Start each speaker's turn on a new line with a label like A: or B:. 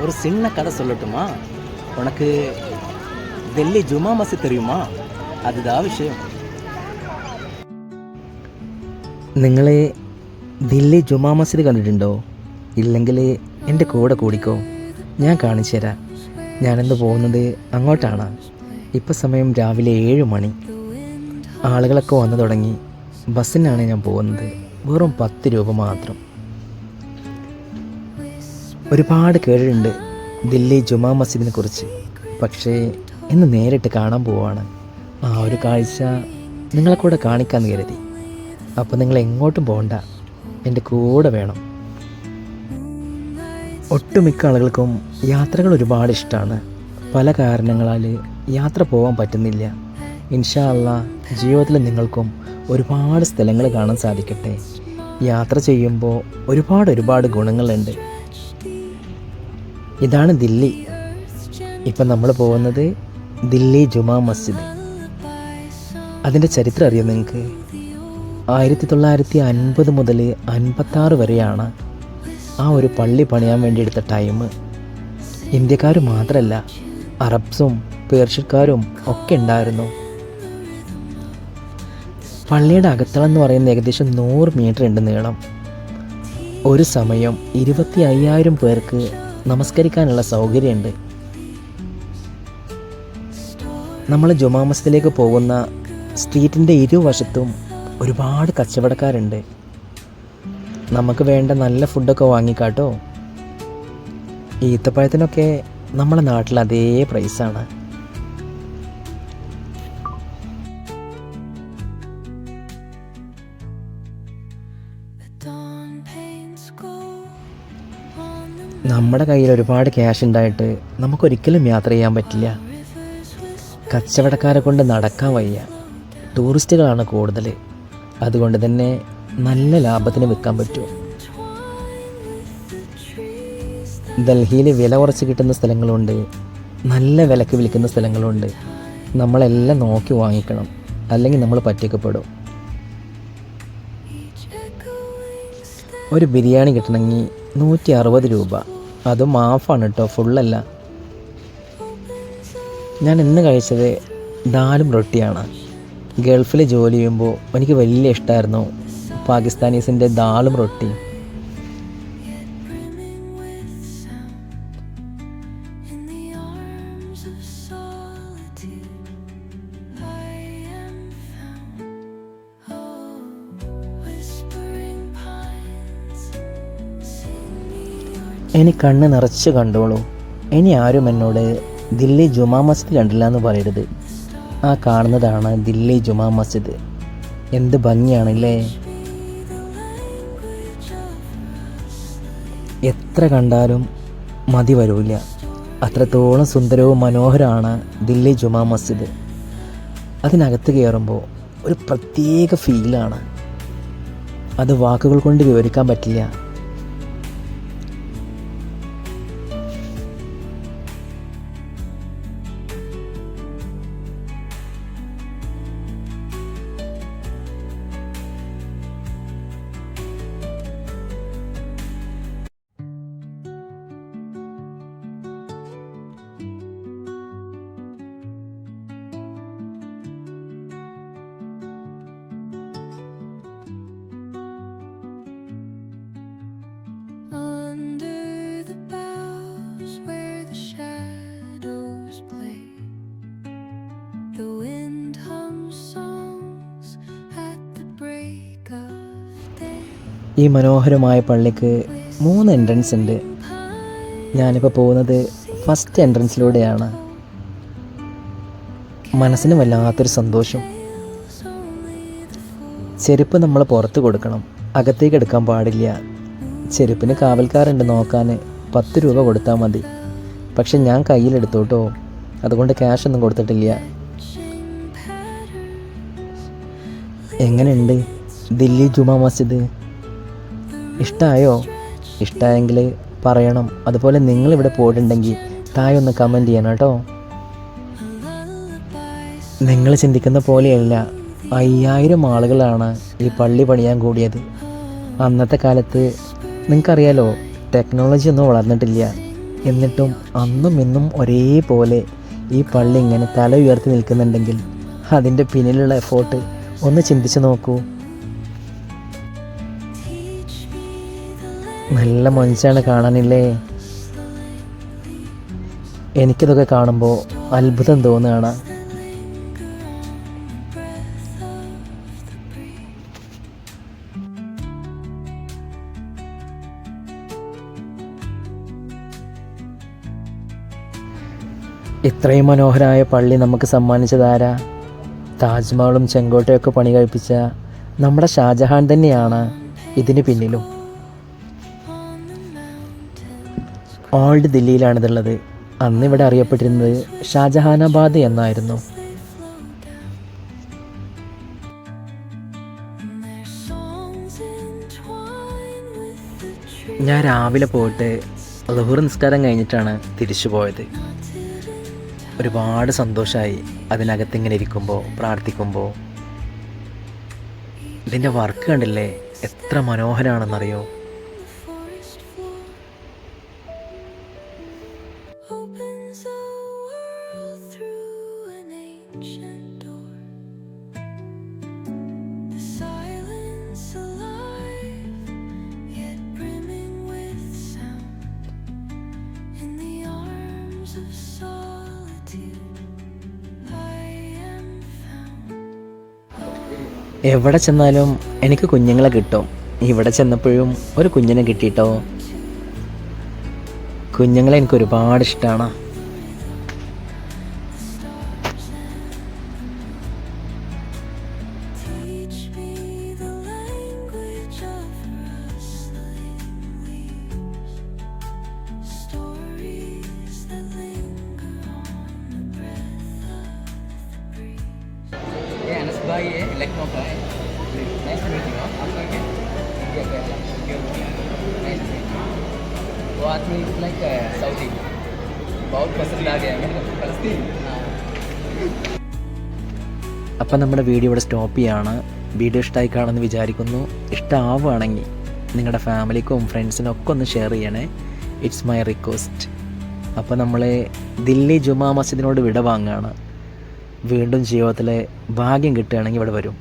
A: ஒரு சின்ன கதை சொல்லட்டுமா உனக்கு டெல்லி ஜுமா மஸ்ஜித் தெரியுமா அதுதான் விஷயம் നിങ്ങൾ ദില്ലി ജുമാ മസ്ജിദ് കണ്ടിട്ടുണ്ടോ ഇല്ലെങ്കിൽ എൻ്റെ കൂടെ കൂടിക്കോ ഞാൻ കാണിച്ചു തരാം ഞാനെന്ത് പോകുന്നത് അങ്ങോട്ടാണ് ഇപ്പം സമയം രാവിലെ ഏഴ് മണി ആളുകളൊക്കെ വന്നു തുടങ്ങി ബസ്സിനാണ് ഞാൻ പോകുന്നത് വെറും പത്ത് രൂപ മാത്രം ഒരുപാട് കേട്ടിട്ടുണ്ട് ദില്ലി ജുമാ മസ്ജിദിനെ കുറിച്ച്. പക്ഷേ ഇന്ന് നേരിട്ട് കാണാൻ പോവാണ്. ആ ഒരു കാഴ്ച നിങ്ങളെ കൂടെ കാണിക്കാമെന്ന് കരുതി. അപ്പോൾ നിങ്ങൾ എങ്ങോട്ടും പോകണ്ട എന്റെ കൂടെ വേണം. ഒട്ടുമിക്ക ആളുകൾക്കും യാത്രകൾ ഒരുപാട് ഇഷ്ടമാണ് പല കാരണങ്ങളാൽ യാത്ര പോകാൻ പറ്റുന്നില്ല. ഇൻഷാ അല്ല ജീവിതത്തിൽ നിങ്ങൾക്കും ഒരുപാട് സ്ഥലങ്ങൾ കാണാൻ സാധിക്കട്ടെ. യാത്ര ചെയ്യുമ്പോൾ ഒരുപാട് ഒരുപാട് ഗുണങ്ങളുണ്ട്. ഇതാണ് ദില്ലി. ഇപ്പം നമ്മൾ പോകുന്നത് ദില്ലി ജുമാ മസ്ജിദ്. അതിന്റെ ചരിത്രം അറിയാം നിങ്ങൾക്ക്? ആയിരത്തി തൊള്ളായിരത്തി അൻപത് മുതൽ അൻപത്താറ് വരെയാണ് ആ ഒരു പള്ളി പണിയാൻ വേണ്ടി എടുത്ത ടൈം ഇന്ത്യക്കാർ മാത്രമല്ല അറബ്സും പേർഷ്യക്കാരും ഒക്കെ ഉണ്ടായിരുന്നു. പള്ളിയുടെ അകത്തളം എന്ന് പറയുന്നത് ഏകദേശം നൂറ് മീറ്റർ ഉണ്ട് നീളം. ഒരു സമയം ഇരുപത്തി അയ്യായിരം പേർക്ക് നമസ്കരിക്കാനുള്ള സൗകര്യമുണ്ട്. നമ്മൾ ജുമാ മസ്ജിദിലേക്ക് പോകുന്ന സ്ട്രീറ്റിന്റെ ഇരുവശത്തും ഒരുപാട് കച്ചവടക്കാരുണ്ട്. നമുക്ക് വേണ്ട നല്ല ഫുഡൊക്കെ വാങ്ങിക്കാട്ടോ. ഈത്തപ്പഴത്തിനൊക്കെ നമ്മുടെ നാട്ടിൽ അതേ പ്രൈസാണ്
B: Dawn paints gold.
A: നമ്മുടെ കയ്യിൽ ഒരുപാട് ക്യാഷ് ഉണ്ടായിട്ട് നമുക്കൊരിക്കലും യാത്ര ചെയ്യാൻ പറ്റില്ല. കച്ചവടക്കാരെ കൊണ്ട് നടക്കാൻ വയ്യ. ടൂറിസ്റ്റുകളാണ് കൂടുതൽ അതുകൊണ്ട് തന്നെ നല്ല ലാഭത്തിന് വിൽക്കാൻ പറ്റും. ഡൽഹിയിൽ വില കുറച്ച് കിട്ടുന്ന സ്ഥലങ്ങളുണ്ട്. നല്ല വിലക്ക് വിൽക്കുന്ന സ്ഥലങ്ങളുണ്ട്. നമ്മളെല്ലാം നോക്കി വാങ്ങിക്കണം. അല്ലെങ്കിൽ നമ്മൾ പറ്റിക്കപ്പെടും. ഒരു ബിരിയാണി കിട്ടണമെങ്കിൽ നൂറ്റി അറുപത് രൂപ. അതും ഹാഫാണ് കേട്ടോ ഫുള്ളല്ല. ഞാൻ ഇന്ന് കഴിച്ചത് ദാലും റൊട്ടിയാണ്. ഗൾഫിൽ ജോലി ചെയ്യുമ്പോൾ എനിക്ക് വലിയ ഇഷ്ടമായിരുന്നു പാകിസ്ഥാനീസിന്റെ ദാലും റൊട്ടി. ഇനി കണ്ണ് നിറച്ച് കണ്ടോളൂ. ഇനി ആരും എന്നോട് ദില്ലി ജുമാ മസ്ജിദ് കണ്ടില്ല എന്ന് പറയരുത്. ആ കാണുന്നതാണ് ദില്ലി ജുമാ മസ്ജിദ്. എന്ത് ഭംഗിയാണല്ലേ? എത്ര കണ്ടാലും മതി വരൂല. അത്രത്തോളം സുന്ദരവും മനോഹരമാണ് ദില്ലി ജുമാ മസ്ജിദ്. അതിനകത്ത് കയറുമ്പോൾ ഒരു പ്രത്യേക ഫീലാണ് അത് വാക്കുകൾ കൊണ്ട് വിവരിക്കാൻ പറ്റില്ല. ഈ മനോഹരമായ പള്ളിക്ക് മൂന്ന് എൻട്രൻസ് ഉണ്ട്. ഞാനിപ്പോൾ പോകുന്നത് ഫസ്റ്റ് എൻട്രൻസിലൂടെയാണ് മനസ്സിന് വല്ലാത്തൊരു സന്തോഷം. ചെരുപ്പ് നമ്മൾ പുറത്ത് കൊടുക്കണം. അകത്തേക്ക് എടുക്കാൻ പാടില്ല. ചെരുപ്പിന് കാവൽക്കാരുണ്ട് നോക്കാൻ. പത്ത് രൂപ കൊടുത്താൽ മതി. പക്ഷെ ഞാൻ കയ്യിലെടുത്തോട്ടോ അതുകൊണ്ട് ക്യാഷ് ഒന്നും കൊടുത്തിട്ടില്ല. എങ്ങനെയുണ്ട്? ദില്ലി ജുമാ മസ്ജിദ്? ഇഷ്ടമായോ ഇഷ്ടമായെങ്കിൽ പറയണം. അതുപോലെ നിങ്ങളിവിടെ പോയിട്ടുണ്ടെങ്കിൽ താഴെ ഒന്ന് കമന്റ് ചെയ്യണം കേട്ടോ. നിങ്ങൾ ചിന്തിക്കുന്ന പോലെയല്ല. അയ്യായിരം ആളുകളാണ് ഈ പള്ളി പണിയാൻ കൂടിയത്. അന്നത്തെ കാലത്ത് നിങ്ങൾക്കറിയാലോ ടെക്നോളജി ഒന്നും വളർന്നിട്ടില്ല. എന്നിട്ടും അന്നും ഇന്നും ഒരേപോലെ ഈ പള്ളി ഇങ്ങനെ തല ഉയർത്തി നിൽക്കുന്നുണ്ടെങ്കിൽ അതിന്റെ പിന്നിലുള്ള എഫോർട്ട് ഒന്ന് ചിന്തിച്ച് നോക്കൂ. നല്ല മനുഷ്യാണ് കാണാനില്ലേ? എനിക്കിതൊക്കെ കാണുമ്പോൾ അത്ഭുതം തോന്നുകയാണ്. ഇത്രയും മനോഹരമായ പള്ളി നമുക്ക് സമ്മാനിച്ചതാരാ? താജ്മഹലും ചെങ്കോട്ടയൊക്കെ പണി കഴിപ്പിച്ച നമ്മുടെ ഷാജഹാൻ തന്നെയാണ് ഇതിന് പിന്നിലും. ഓൾഡ് ദില്ലിയിലാണിതുള്ളത്. അന്ന് ഇവിടെ അറിയപ്പെട്ടിരുന്നത് ഷാജഹാനാബാദ് എന്നായിരുന്നു. ഞാൻ രാവിലെ പോയിട്ട് ലഹുർ നിസ്കാരം കഴിഞ്ഞിട്ടാണ് തിരിച്ചു പോയത്. ഒരുപാട് സന്തോഷമായി അതിനകത്ത് ഇങ്ങനെ ഇരിക്കുമ്പോൾ പ്രാർത്ഥിക്കുമ്പോൾ ഇതിന്റെ വർക്ക് കണ്ടില്ലേ? എത്ര മനോഹരമാണെന്നറിയോ എവിടെ ചെന്നാലും എനിക്ക് കുഞ്ഞുങ്ങളെ കിട്ടും. ഇവിടെ ചെന്നപ്പോഴും ഒരു കുഞ്ഞിനെ കിട്ടിയിട്ടോ കുഞ്ഞുങ്ങളെ എനിക്ക് ഒരുപാട് ഇഷ്ടമാണ്
C: भाई है लखनऊ का है नाइस टू मीट यू आपका क्या इंडिया का है नाइस टू मीट यू वो आदमी इज लाइक सऊदी बहुत पसंद आ गया मैंने फलस्तीन हाँ
A: അപ്പം നമ്മുടെ വീഡിയോ ഇവിടെ സ്റ്റോപ്പ് ചെയ്യാണ് വീഡിയോ ഇഷ്ടമായി കാണുമെന്ന് വിചാരിക്കുന്നു ഇഷ്ടമാവുകയാണെങ്കിൽ നിങ്ങളുടെ ഫാമിലിക്കും ഫ്രണ്ട്സിനും ഒക്കെ ഒന്ന് ഷെയർ ചെയ്യണേ ഇറ്റ്സ് മൈ റിക്വസ്റ്റ് അപ്പോൾ നമ്മൾ ദില്ലി ജുമാ മസ്ജിദിനോട് വിട വാങ്ങുകയാണ് വീണ്ടും ജീവിതത്തിലെ ഭാഗ്യം കിട്ടുകയാണെങ്കിൽ ഇവിടെ വരും